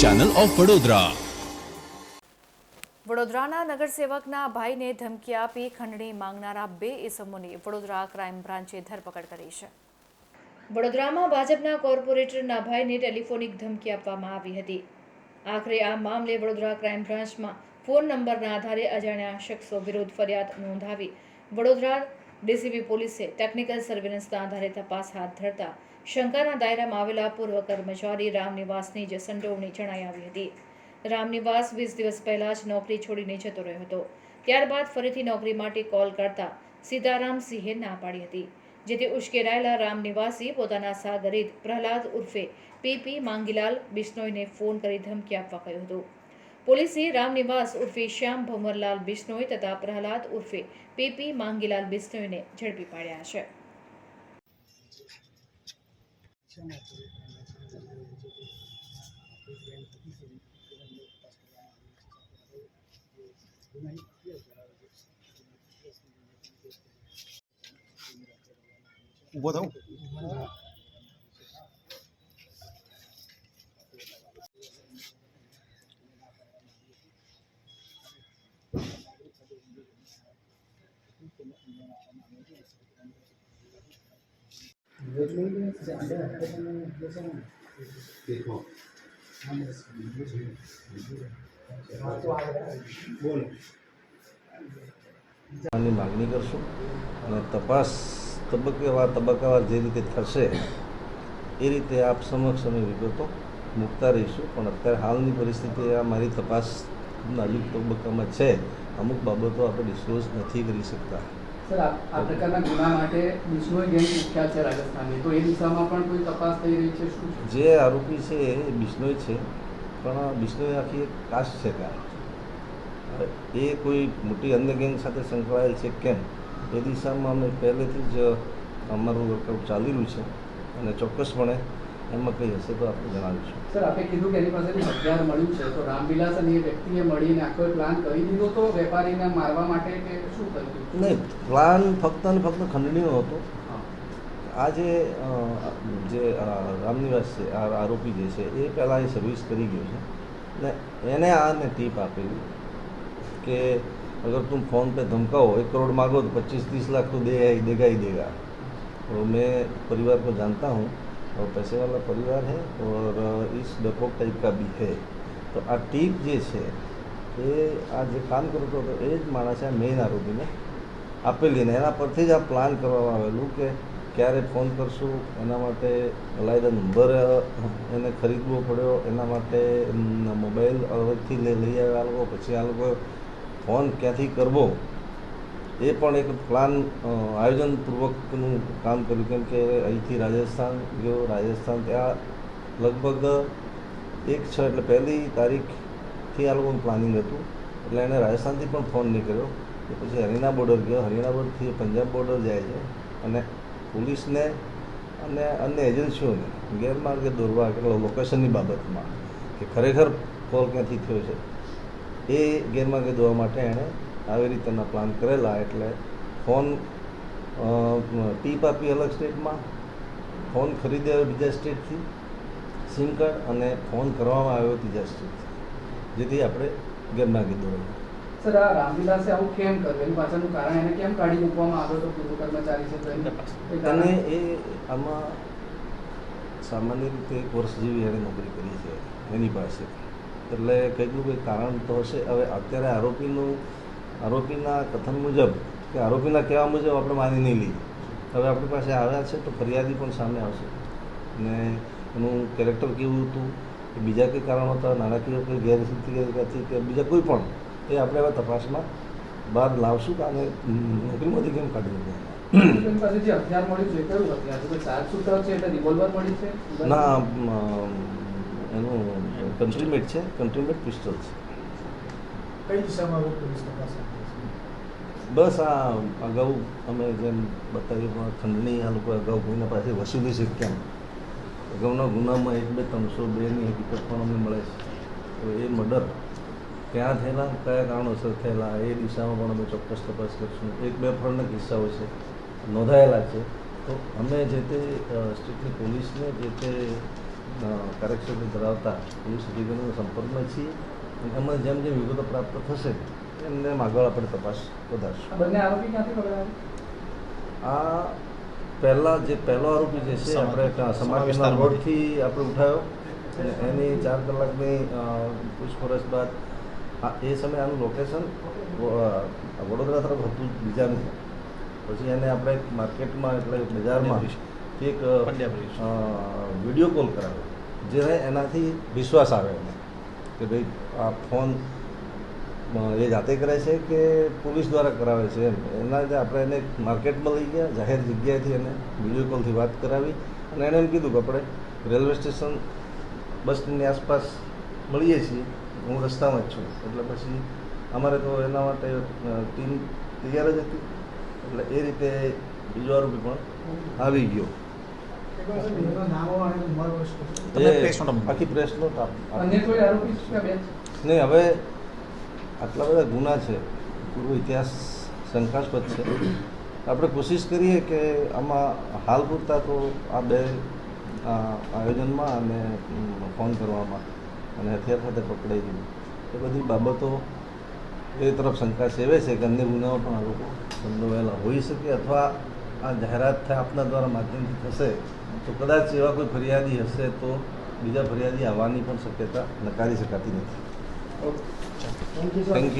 Channel of Vadodara વડોદરાના નગરસેવકના ભાઈને ધમકી આપી ખંડણી માંગનારા બે ઇસમોની વડોદરા ક્રાઇમ બ્રાન્ચે ધરપકડ કરી છે. વડોદરામાં ભાજપના કોર્પોરેટરના ભાઈને ટેલિફોનિક ધમકી આપવામાં આવી હતી. આખરે આ મામલે વડોદરા ક્રાઇમ બ્રાન્ચમાં ફોન નંબરના આધારે અજાણ્યા શખ્સો વિરુદ્ધ ફરિયાદ નોંધાવી વડોદરા ડીસીબી પોલીસે ટેકનિકલ સર્વેલન્સના આધારે તપાસ હાથ ધરતા શંકાના દાયરામાં આવેલા પૂર્વ કર્મચારી રામનિવાસની જ સંડોવણી જણાઈ આવી હતી. રામનિવાસ વીસ દિવસ પહેલાં જ નોકરી છોડીને જતો રહ્યો હતો. ત્યારબાદ ફરીથી નોકરી માટે કોલ કરતા સીતારામ સિંહે ના પાડી હતી, જેથી ઉશ્કેરાયેલા રામનિવાસી પોતાના સાગરીત પ્રહલાદ ઉર્ફે પીપી માંગીલાલ બિશ્નોઈને ફોન કરી ધમકી આપવા કહ્યું હતું. પોલીસે રામનિવાસ ઉર્ફે શ્યામ ભંવરલાલ બિશ્નોઈ તથા પ્રહલાદ ઉર્ફે પીપી માંગીલાલ બિશ્નોઈને ઝડપી પાડ્યા છે. ઊભો થવું બોલો આની માગણી કરશું અને તપાસ તબક્કેવાર તબક્કાવાર જે રીતે થશે, એ રીતે આપ સમક્ષ અમે વિગતો મૂકતા રહીશું. પણ અત્યારે હાલની પરિસ્થિતિ આ મારી તપાસ નાજુક તબક્કામાં છે. અમુક બાબતો આપણે ડિસ્ક્લોઝ નથી કરી શકતા. આ પ્રકારના ગુના માટે બિશ્નોઈ ગેંગ મુખ્યાત છે રાજસ્થાનની. તો એ દિશામાં પણ કોઈ તપાસ થઈ રહી છે જે આરોપી છે એ બિશ્નોઈ છે, પણ બિશ્નોઈ આખી એક કાસ્ટ છે ત્યાં. એ કોઈ મોટી અન્ય ગેંગ સાથે સંકળાયેલ છે કેમ? એ દિશામાં અમે પહેલેથી જ અમારું વર્કઆઉટ ચાલી રહ્યું છે. અને ચોક્કસપણે એમાં કંઈ હશે તો આપણે જણાવીશું સર આપે કીધું કે એની પાસેથી હથિયાર મળ્યું છે. તો રામવિલાસ અને એ વ્યક્તિએ મળીને આખો પ્લાન કરી દીધો તો વેપારીને મારવા માટે કે શું કર્યું નહીં પ્લાન ફક્ત ને ફક્ત ખંડણીયો હતો. આ જે જે રામનિવાસ છે આ આરોપી જે છે એ પહેલાં એ સર્વિસ કરી ગયો છે. ને એને આને ટીપ આપેલી કે અગર તું ફોન પે ધમકાવો એક કરોડ માગો તો પચીસ ત્રીસ લાખ તો દે દેગા દેગા. તો મેં પરિવાર પર જાણતા હું और पैसे वाला परिवार है और इस डरपोक टाइप का भी है તો આ ટીપ જે છે એ આ જે કામ કરતો હતો એ જ માણસે આ મેઇન આરોપીને આપેલી ને એના પરથી જ આ પ્લાન કરવામાં આવેલું કે ક્યારે ફોન કરશું એના માટે અલાયદા નંબર એને ખરીદવો પડ્યો એના માટે મોબાઈલ અલગથી લઈ લઈ આવ્યા આ લોકો પછી આ લોકો ફોન ક્યાંથી કરવો એ પણ એક પ્લાન આયોજનપૂર્વકનું કામ કર્યું, કેમ કે અહીંથી રાજસ્થાન ગયો, રાજસ્થાન ત્યાં લગભગ એક છ, એટલે પહેલી તારીખથી આ લોકોનું પ્લાનિંગ હતું. એટલે એણે રાજસ્થાનથી પણ ફોન નહીં કર્યો. પછી હરિયાણા બોર્ડર ગયો. હરિયાણા બોર્ડરથી પંજાબ બોર્ડર જાય છે અને પોલીસને અને અન્ય એજન્સીઓને ગેરમાર્ગે દોરવા કે લોકેશનની બાબતમાં, કે ખરેખર કોલ ક્યાંથી થયો છે, એ ગેરમાર્ગે દોરવા માટે એણે આવી રીતના પ્લાન કરેલા એટલે ફોન ટીપ આપી અલગ સ્ટેટમાં ફોન ખરીદ્યો બીજા સ્ટેટથી સિમ કાર્ડ અને ફોન કરવામાં આવ્યો ત્રીજા સ્ટેટથી જેથી આપણે ગેરમાર્ગે દોરાય સર આ રામવિલાસે આવું કેમ કર્યું? એની પાછળનું કારણ એને કેમ કાઢી મૂકવામાં આવ્યો તો પૂર્વ કર્મચારી છે અને એ આમાં સામાન્ય રીતે એક વર્ષ જેવી એણે નોકરી કરી છે એની પાસે એટલે કંઈકનું કંઈક કારણ તો હશે? હવે અત્યારે આરોપીનું આરોપીના કથન મુજબ કે આરોપીના કહેવા મુજબ આપણે માની નહીં લઈએ. હવે આપણી પાસે આવ્યા છે તો ફરિયાદી પણ સામે આવશે. ને એનું કેરેક્ટર કેવું હતું? કે બીજા કંઈ કારણો હતા? નાણાકીય કોઈ ગેરરીતિ કે બીજા કોઈ પણ? એ આપણે હવે તપાસમાં બહાર લાવશું કે આને નોકરીમાંથી કેમ કાઢી દીધું ના એનું કન્ટ્રીમેટ છે કન્ટ્રીમેટ પિસ્ટલ છે. કઈ દિશામાં પોલીસ તપાસ બસ આ અગાઉ અમે જેમ બતાવ્યું ખંડણી આ લોકો અગાઉ કોઈના પાસે વસૂલી છે કેમ? અગાઉના ગુનામાં એક, બે, ત્રણસો બેની હકીકત પણ અમને મળે છે. તો એ મર્ડર ક્યાં થયેલા, કયા કારણોસર થયેલા, એ દિશામાં પણ અમે ચોક્કસ તપાસ કરીશું. એક, બે ફળના કિસ્સાઓ છે, નોંધાયેલા છે. તો અમે જે તે સ્ટેટની પોલીસને જે તે કાર્યક્ષેત્ર ધરાવતા પોલીસ અધિકારીઓના સંપર્કમાં છીએ. એમાં જેમ જેમ વિગતો પ્રાપ્ત થશે એમને એમ આગળ આપણે તપાસ વધારશું. આ બંને આરોપી ક્યાંથી આ પહેલા જે પહેલો આરોપી જે છે આપણે સમાજના રોડથી આપણે ઉઠાયો અને એની ચાર કલાકની પૂછપરછ બાદ આ એ સમયે આનું લોકેશન વડોદરા તરફ હતું બીજાનું પછી એને આપણે માર્કેટમાં એટલે બજારમાં એક વીડિયો કોલ કરાવ્યો જેને એનાથી વિશ્વાસ આવે એને કે ભાઈ આ ફોન એ જાતે કરે છે કે પોલીસ દ્વારા કરાવે છે એમ? એના લીધે આપણે એને માર્કેટમાં લઈ ગયા, જાહેર જગ્યાએથી એને વીડિયો કોલથી વાત કરાવી અને એણે એમ કીધું કે આપણે રેલવે સ્ટેશન બસ સ્ટેન્ડની આસપાસ મળીએ છીએ, હું રસ્તામાં જ છું. એટલે પછી અમારે તો એના માટે ટીમ તૈયાર જ હતી. એટલે એ રીતે બીજો આરોપી પણ આવી ગયો. નહીં હવે આટલા બધા ગુના છે. પૂર્વ ઇતિહાસ શંકાસ્પદ છે. આપણે કોશિશ કરીએ કે આમાં હાલ પૂરતા તો આ બે આ આયોજનમાં અને ફોન કરવામાં અને હથિયાર સાથે પકડાઈ ગયું. એ બધી બાબતો એ તરફ શંકા સેવે છે કે અન્ય ગુનાઓ પણ આ લોકો સંડોવાયેલા હોઈ શકે અથવા આ જાહેરાત થાય આપના દ્વારા માધ્યમથી થશે. તો કદાચ એવા કોઈ ફરિયાદી હશે તો બીજા ફરિયાદી આવવાની પણ શક્યતા નકારી શકાતી નથી. Okay thank you thank you